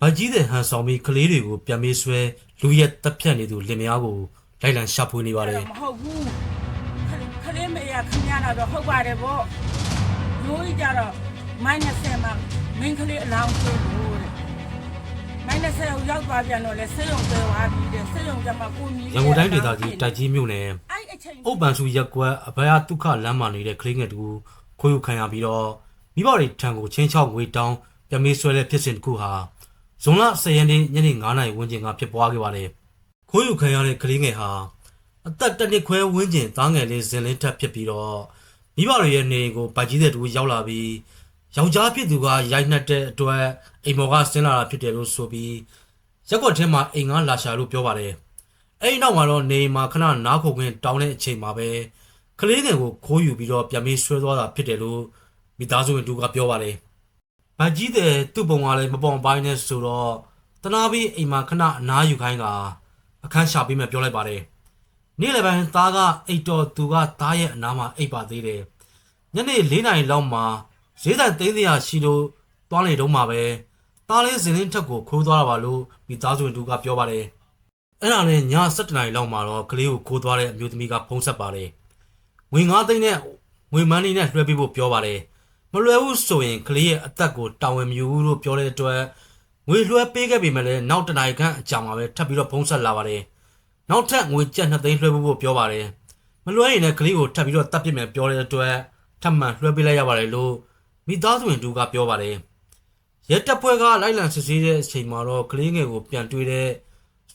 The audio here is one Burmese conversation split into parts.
ဗတ်ကြီးတဲ့ဟန်ဆောင်ပြီးကလေးတွေကိုပြန်မေးဆွဲလူရက်တက်ဖြတ်နေသူလင်မယားကိုလိုက်လံရှာဖွေနေပါတယ်မဟုတ်ဘူးခလေးခလေးမေရခင်ဗျားတော့ဟုတ်ပါတယ်ဗောရိုးကြီးကြတော့မိုင်း20မှာမင်းကလေးအလောင်းဆွေးလို့တဲ့မိုင်း20ကိုရောက်သွားပြန်တော့လဲဆေးရုံသေးသွားပြီတဲ့ဆေးရုံကမှကိုမြည်ရန်ကုန်တိုင်းဒေသကြီးတိုက်ကြီးမြို့နယ်အဲ့အချိန်အုပ်ပန်စုရက်ကွက်အဘယဒုက္ခလမ်းမှာနေတဲ့ကလေးငယ်တူခိုးယူခံရပြီးတော့မိဘတွေထံကိုချင်းချောက်ငွေတောင်းပြန်မေးဆွဲတဲ့ဖြစ်စဉ်တစ်ခုဟာ ဇွန်လ10ရက်နေ့ညနေ9:00နာရီဝန်းကျင်ကဖြစ်ပွားခဲ့ပါတယ်။ခိုးယူခံရတဲ့ကလေးငယ်ဟာအသက်တစ်နှစ်ခွဲဝန်းကျင်သားငယ်လေးဇင်လင်းထက်ဖြစ်ပြီးတော့မိဘတွေရဲ့နေအိမ်ကိုဗတ်ကြီးတဲ့တူရောက်လာပြီးယောက်ျားဖြစ်သူကရိုက်နှက်တဲ့အတွက်အိမ်မော်ကဆင်းလာတာဖြစ်တယ်လို့ဆိုပြီးရက်ကွက်ထဲမှာအိမ်ကလာရှာလို့ပြောပါတယ်။အဲ့ဒီနောက်မှာတော့နေအိမ်မှာခဏနားခုန်ခွင့်တောင်းတဲ့အချိန်မှာပဲကလေးငယ်ကိုခိုးယူပြီးတော့ပြန်ပြီးဆွဲသွားတာဖြစ်တယ်လို့မိသားစုဝင်တူကပြောပါတယ်။ ဗတ်ကြီးတဲ့သူ့ပုံကလည်းမပေါင်ပိုင်းနဲ့ဆိုတော့တနာပြီးအိမ်မှာခဏအနားယူခိုင်းကအခန်းရှာပေးမယ်ပြောလိုက်ပါတယ်။နေ့လယ်ပိုင်းသားကအိတ်တော်သူကသားရဲ့အနားမှာအိပ်ပါသေးတယ်။ညနေ၄နာရီလောက်မှာဈေးဆိုင်သိန်းစရာရှိလို့သွားလေတော့မှာပဲသားလေးစင်းလင်းထက်ကိုခိုးသွားတာပါလို့မိသားစုဝင်တူကပြောပါတယ်။အဲ့ဒါနဲ့ည7:00နာရီလောက်မှာတော့ကလေးကိုခိုးသွားတဲ့အမျိုးသမီးကဖုန်းဆက်ပါတယ်။ငွေ9သိန်းနဲ့ငွေမန်းလေးနဲ့လွှဲပေးဖို့ပြောပါတယ်။ မလွယ်ဘူးဆိုရင်ကလေးရဲ့အသက်ကိုတာဝန်မယူဘူးလို့ပြောတဲ့အတွက်ငွေလွှဲပေးခဲ့ပေမဲ့လည်းနောက်တနာရီခန့်အကြာမှာပဲထပ်ပြီးတော့ဖုန်းဆက်လာပါတယ်။နောက်ထပ်ငွေကျပ်2သိန်းလွှဲပေးဖို့ပြောပါတယ်။မလွှဲရင်လည်းကလေးကိုထပ်ပြီးတော့တပ်ပစ်မယ်ပြောတဲ့အတွက်ထပ်မံလွှဲပေးလိုက်ရပါတယ်လို့မိသားစုဝင်တူကပြောပါတယ်။ရဲတပ်ဖွဲ့ကလိုက်လံစစ်ဆေးတဲ့အချိန်မှာတော့ကလေးငယ်ကိုပြန်တွေ့တဲ့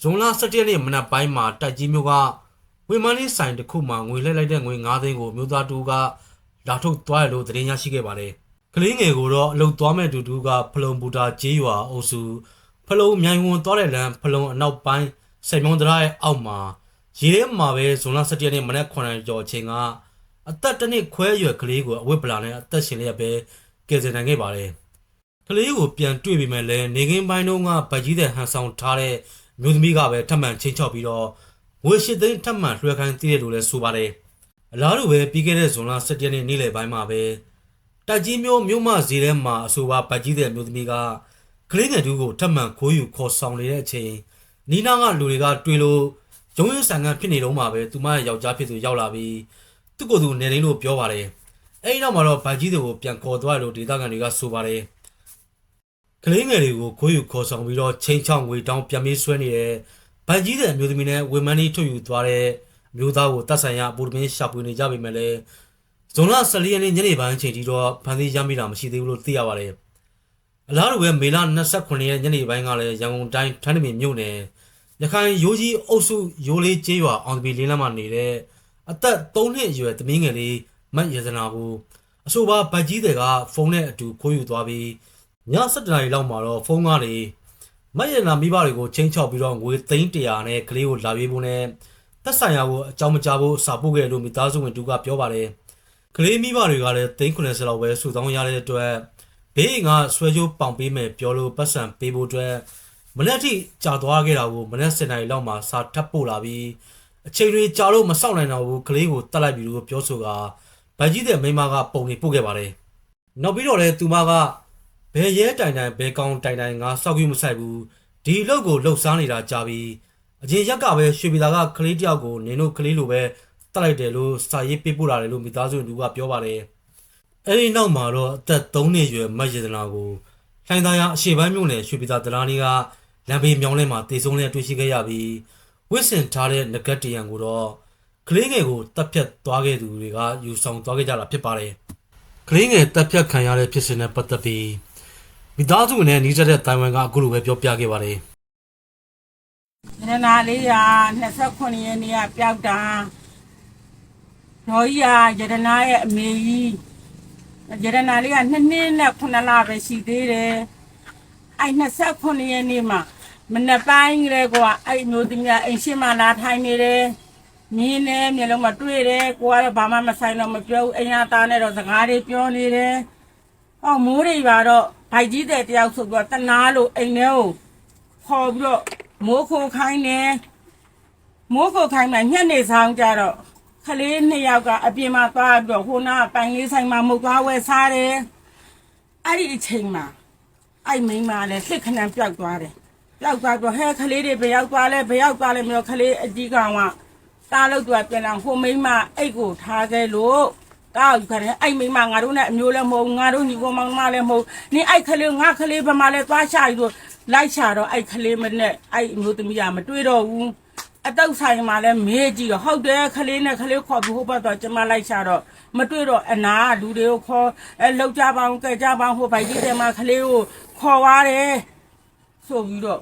ဇွန်လ17ရက်နေ့မနက်ပိုင်းမှာတိုက်ကြီးမျိုးကဝေမန်းလေးဆိုင်တစ်ခုမှာငွေလှည့်လိုက်တဲ့ငွေ9သိန်းကိုမျိုးသားတူက လာထုတ်သွားတယ်လို့သတင်းရရှိခဲ့ပါတယ်။ကလေးငယ်ကိုတော့အလုတ်သွားမဲ့တူတူကဖလုံဘူတာကျေးရွာအုပ်စုဖလုံမြိုင်ဝန်သွားတဲ့လမ်းဖလုံအနောက်ပိုင်းစိတ်မုံတရရဲ့အောက်မှာရေထဲမှာပဲဇွန်လ17ရက်နေ့မနက်9:00ကျော်အချိန်ကအသက်တစ်နှစ်ခွဲအရွယ်ကလေးကိုအဝတ်ပလာနဲ့အသက်ရှင်လျက်ပဲကယ်ဆယ်နိုင်ခဲ့ပါတယ်။ကလေးကိုပြန်တွေ့ပြီမဲ့လည်းနေကင်းပိုင်းတုန်းကဗတ်ကြီးတဲ့ဟန်ဆောင်ထားတဲ့မျိုးသမီးကပဲထပ်မံချင်းချောက်ပြီးတော့ငွေရှိသိန်းထပ်မံလွှဲခိုင်းတည်တယ်လို့လည်းဆိုပါတယ် အလားတူပဲပြီးခဲ့တဲ့ဇွန်လ17ရက်နေ့နေ့လယ်ပိုင်းမှာပဲတက်ကြီးမျိုးမြို့မဈေးထဲမှာအဆိုပါဗတ်ကြီးတဲ့မျိုးသမီးကကလေးငယ်တူကိုထပ်မံခိုးယူခေါ်ဆောင်နေတဲ့အချိန်နီနာကလူတွေကတွေ့လို့ရုံးရင်းဆန်ကန်ဖြစ်နေတော့မှပဲသူမရဲ့ယောက်ျားဖြစ်သူရောက်လာပြီးသူ့ကိုယ်သူနေနေလို့ပြောပါတယ်အဲဒီနောက်မှာတော့ဗတ်ကြီးတွေကိုပြန်ခေါ်သွားတယ်လို့ဒေသခံတွေကဆိုပါတယ်ကလေးငယ်တွေကိုခိုးယူခေါ်ဆောင်ပြီးတော့ချင်းချောင်းငွေတောင်းပြန်ပြီးဆွဲနေတဲ့ဗန်ကြီးတဲ့အမျိုးသမီးနဲ့ဝေမန်းလေးထုတ်ယူသွားတဲ့အ မျိုးသားကိုတတ်ဆိုင်ရအပူတမင်းရှာဖွေနေကြပေမဲ့လည်းဇွန်လ14ရက်နေ့ညနေပိုင်းအချိန်ထိတော့ဖန်စီရမိတာမရှိသေးဘူးလို့သိရပါတယ်။အလားတူပဲမေလ29ရက်ညနေပိုင်းကလည်းရန်ကုန်တိုင်းထန်းတမင်မြို့နယ်ရခိုင်ရိုးကြီးအုပ်စုရိုးလေးကျေးရွာအောင်တပီလင်းလမ်းမှာနေတဲ့အသက်3နှစ်အရွယ်သမီးငယ်လေးမတ်ရတနာကိုအဆိုပါဗတ်ကြီးတွေကဖုန်းနဲ့အတူခိုးယူသွားပြီးည7နာရီလောက်မှာတော့ဖုန်းကနေမက်ရနာမိဘတွေကိုချင်းချောက်ပြီးတော့ငွေသိန်း100နဲ့ကလေးကိုလာပြေးဖို့နဲ့ သက်ဆိုင်ရာကိုအကြောင်းမကြားဖို့စာပို့ခဲ့လို့မိသားစုဝင်တူကပြောပါတယ်ကလေးမိဘတွေကလည်းသိန်း90လောက်ပဲစုဆောင်းရတဲ့အတွက်ဘေးကဆွဲကြိုးပေါင်ပေးမယ်ပြောလို့ပတ်စံပေးဖို့အတွက်မနေ့ထိကြာသွားခဲ့တာကိုမနေ့7နာရီလောက်မှာစာထပ်ပို့လာပြီးအချိန်တွေကြာလို့မစောင့်နိုင်တော့ဘူးကလေးကိုတတ်လိုက်ပြီလို့ပြောဆိုကဗတ်ကြီးတဲ့မိန်းမကပုံနေပို့ခဲ့ပါတယ်နောက်ပြီးတော့လည်းသူမကဘယ်ရဲတိုင်တိုင်ဘယ်ကောင်တိုင်တိုင်ငါစောက်ကြည့်မဆိုင်ဘူးဒီအလုပ်ကိုလှုပ်ရှားနေတာကြာပြီ အရင်ရက်ကပဲရွှေပြည်သာကကလေးတယောက်ကိုနင်တို့ကလေးလိုပဲတတ်လိုက်တယ်လို့စာရေးပေးပို့လာတယ်လို့မိသားစုဝင်သူကပြောပါတယ်အဲဒီနောက်မှာတော့အသက်3နှစ်ရွယ်မတ်ရတနာကိုလှိုင်သာယာအရှေ့ပိုင်းမြို့နယ်ရွှေပြည်သာတလားနီကလမ်းဘေးမြောင်းလဲမှာတေဆုံးလဲတွေ့ရှိခဲ့ရပြီးဝစ်စင်ထားတဲ့ငကတ်တရံကိုတော့ကလေးငယ်ကိုတပ်ဖြတ်သွားခဲ့သူတွေကယူဆောင်သွားခဲ့ကြတာဖြစ်ပါတယ်ကလေးငယ်တပ်ဖြတ်ခံရတဲ့ဖြစ်စဉ်နဲ့ပတ်သက်ပြီးမိသားစုနဲ့နီးစပ်တဲ့တိုင်ဝမ်ကအခုလိုပဲပြောပြခဲ့ပါတယ် ရတနာလေးရာ29ရက်နေ့ကပျောက်တာဒေါ်ကြီးကရတနာရဲ့အမေကြီးရတနာလေးက2နှစ်နဲ့9လပဲရှိသေးတယ်အဲ့29ရက်နေ့မှာမနေ့ပိုင်းကလေးကအဲ့အမျိုးသမီးကအိမ်ရှိမှလာထိုင်နေတယ်မြင်းနဲ့မျက်လုံးမတွေ့တယ်ကိုကတော့ဘာမှမဆိုင်တော့မပြောဘူးအိမ်ရသားနဲ့တော့စကားတွေပြောနေတယ်ဟောမိုးတွေပါတော့ဗိုက်ကြီးတဲ့တယောက်ဆိုတော့တနာလို့အိမ်ထဲကိုခေါ်ပြီးတော့ မိုးခိုခိုင်းတယ်မိုးခိုခိုင်းမှညနေဆောင်ကြတော့ခလေးနှစ်ယောက်ကအပြင်မှာသွားပြီးတော့ဟိုနာကပိုင်လေးဆိုင်မှာမုတ်သွားဝဲစားတယ်အဲ့ဒီအချိန်မှာအဲ့မိန်းမလည်းစစ်ခဏပျောက်သွားတယ်ပျောက်သွားတော့ဟဲခလေးတွေဘယ်ရောက်သွားလဲဘယ်ရောက်သွားလဲမလို့ခလေးအကြီးကောင်ကတားလို့သူကပြန်လာဟိုမိန်းမအိတ်ကိုထားခဲ့လို့ ကောက်ယူခတယ်အဲ့မိန်းမငါတို့နဲ့အမျိုးလည်းမဟုတ်ငါတို့ညီကောင်မောင်မလည်းမဟုတ်နင်းအဲ့ခလေးငါခလေးဘယ်မှာလဲသွားရှာယူလို့လိုက်ရှာတော့အဲ့ခလေးမနဲ့အဲ့အမျိုးသမီးကမတွေ့တော့ဘူးအတုတ်ဆိုင်မှာလည်းမေးကြည့်တော့ဟုတ်တယ်ခလေးနဲ့ခလေးခေါ်ပြီးဟိုဘက်တော့ကျမလိုက်ရှာတော့မတွေ့တော့အနာလူတွေကိုခေါ်အဲလောက်ကြပါအောင်ကြဲကြပါအောင်ဟိုဘိုက်ကြီးတဲမှာခလေးကိုခေါ်သွားတယ်ဆိုပြီးတော့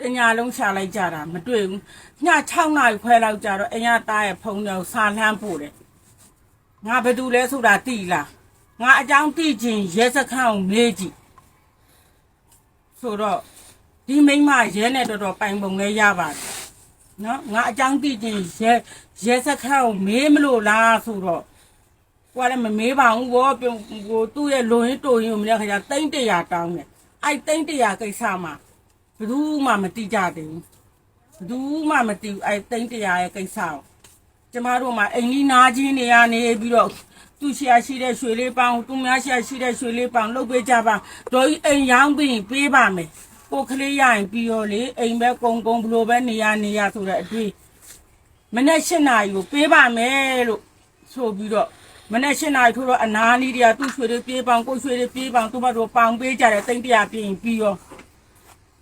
တညာလုံးရှာလိုက်ကြတာမတွေ့ဘူးည6နာရီခွဲလောက်ကြတော့အင်ရတားရဲ့ဖုန်းတော့စာလှမ်းပို့တယ် ငါဘာတူလဲဆိုတာသိလားငါအကြောင်းသိချင်းရဲစခန်းကိုမေးကြည့်ဆိုတော့ဒီမိန်းမရဲနဲ့တော်တော်ပိုင်ပုံလဲရပါတယ်နော်ငါအကြောင်းသိချင်းရဲရဲစခန်းကိုမေးမလို့လားဆိုတော့ကိုကလည်းမမေးပါဘူးဘောပြုံကိုသူ့ရဲ့လိုရင်းတိုရင်းကိုမလဲခါကျတိမ့်တရာတောင်းတယ်အဲ့တိမ့်တရာကိစ္စမှာဘယ်သူမှမတိကြသေးဘူးဘယ်သူမှမတိဘူးအဲ့တိမ့်တရာရဲ့ကိစ္စကို ကျမတို့မှာအိမ်ကြီးနာချင်းနေရနေပြီးတော့သူ့ရှာရှိတဲ့ရွှေလေးပေါင်းသူများရှာရှိတဲ့ရွှေလေးပေါင်းလုပ်ပေးကြပါတော်ကြီးအိမ်ရောင်းပြီးပေးပါမယ်ကိုကလေးရရင်ပြီးရောလေအိမ်ပဲကုံကုံဘလို့ပဲနေရနေရဆိုတဲ့အတွေ့မနေ့၈နာရီကိုပေးပါမယ်လို့ဆိုပြီးတော့မနေ့၈နာရီထိုးတော့အနာလီတွေကသူ့ရွှေတွေပြေးပေါင်ကိုယ်ရွှေတွေပြေးပေါင်သူ့ဘက်တော့ပေါင်ပေးကြတယ်တိတ်တရာပြင်ပြီးရော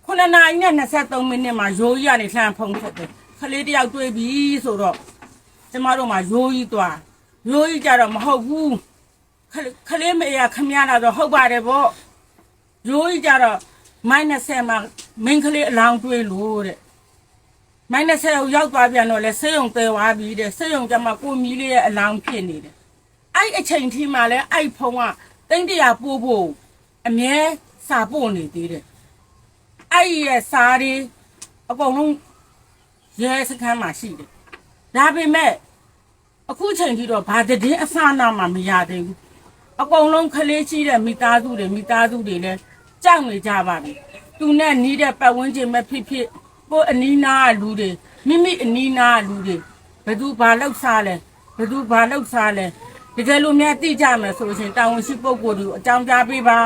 ခုနနာရီနဲ့23မိနစ်မှာရိုးကြီးကနေလှမ်းဖုံးထက်တယ်ခလေးတယောက်တွေ့ပြီဆိုတော့ ကျမတို့မှာရိုးကြီးသွားရိုးကြီးကြတော့မဟုတ်ဘူးခလေးခလေးမေရခမရလာတော့ဟုတ်ပါတယ်ဗောရိုးကြီးကြတော့မိုင်း20မှာမင်းကလေးအလောင်းတွေ့လို့တဲ့မိုင်းနဲ့ဆယ်ကိုရောက်သွားပြန်တော့လဲဆေးရုံတဲသွားပြီတဲ့ဆေးရုံကျမှကိုမီလေးရဲ့အလောင်းဖြစ်နေတယ်အဲ့အချိန်ထိမှလဲအဲ့ဖုံကတိမ့်တရာပို့ဖို့အမြဲစာပို့နေသေးတယ်အဲ့ရဲ့စာတွေအကုန်လုံးရဲစခန်းမှာရှိတယ် ဒါပေမဲ့အခုချိန်ထိတော့ဘာတည်င်းအစနာမှမရသေးဘူးအကုန်လုံးခလေးရှိတဲ့မိသားစုတွေမိသားစုတွေလည်းကြောက်နေကြပါပြီသူနဲ့နီးတဲ့ပတ်ဝန်းကျင်မဲ့ဖြစ်ဖြစ်ကိုအနီးနာကလူတွေမိမိအနီးနာကလူတွေဘယ်သူဘာလောက်စားလဲဘယ်သူဘာလောက်စားလဲတကယ်လို့များသိကြမယ်ဆိုလို့ရှရင်တာဝန်ရှိပုဂ္ဂိုလ်တွေကိုအကြောင်းကြားပေးပါ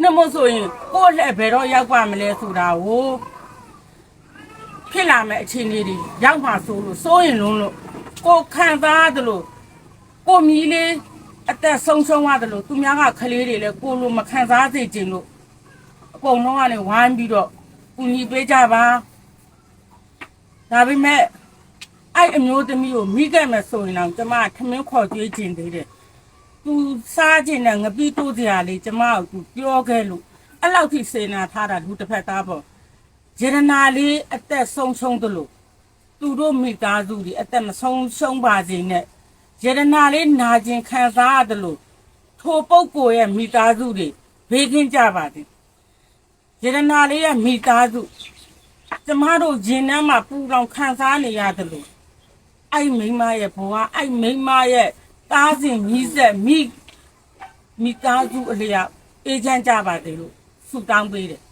နှမို့ဆိုရင်ကိုယ့်လက်ဘယ်တော့ရောက်ပါမလဲဆိုတာကို ဖြစ်လာမယ့်အခြေအနေတွေရောက်မှာဆိုလို့စိုးရင်လုံးလို့ကိုခံစားရတယ်လို့ကိုမြည်လေးအသက်ဆုံးရှုံးရတယ်လို့သူများကခလေးတွေလည်းကိုလိုမခံစားစေချင်လို့အကုန်လုံးကလည်းဝိုင်းပြီးတော့ကူညီပေးကြပါဒါပေမဲ့အဲ့အမျိုးသမီးကိုမိခဲ့မယ်ဆိုရင်တော့ကျမကထမင်းခေါ်ကြွေးခြင်းသေးတယ်။ तू စားခြင်းနဲ့ငပိတိုးစရာလေးကျမကို तू ပြောခဲ့လို့အဲ့လောက်ထိစေနာထားတာလူတစ်ဖက်သားပေါ့။ ရတနာလေးအသက်ဆုံးရှုံးသလိုသူတို့မိသားစုတွေအသက်မဆုံးရှုံးပါစေနဲ့ရတနာလေးနာကျင်ခံစားရတယ်လို့ထိုပုဂ္ဂိုလ်ရဲ့မိသားစုတွေဘေးကင်းကြပါစေ။ရတနာလေးရဲ့မိသားစုကျမတို့ရင်ထဲမှာပူတောင်ခံစားနေရတယ်လို့အဲ့မိန်းမရဲ့ဘဝအဲ့မိန်းမရဲ့တားစဉ်မြည်ဆက်မိမိသားစုအလျောက်အေးချမ်းကြပါသေးလို့ဆုတောင်းပေးတယ်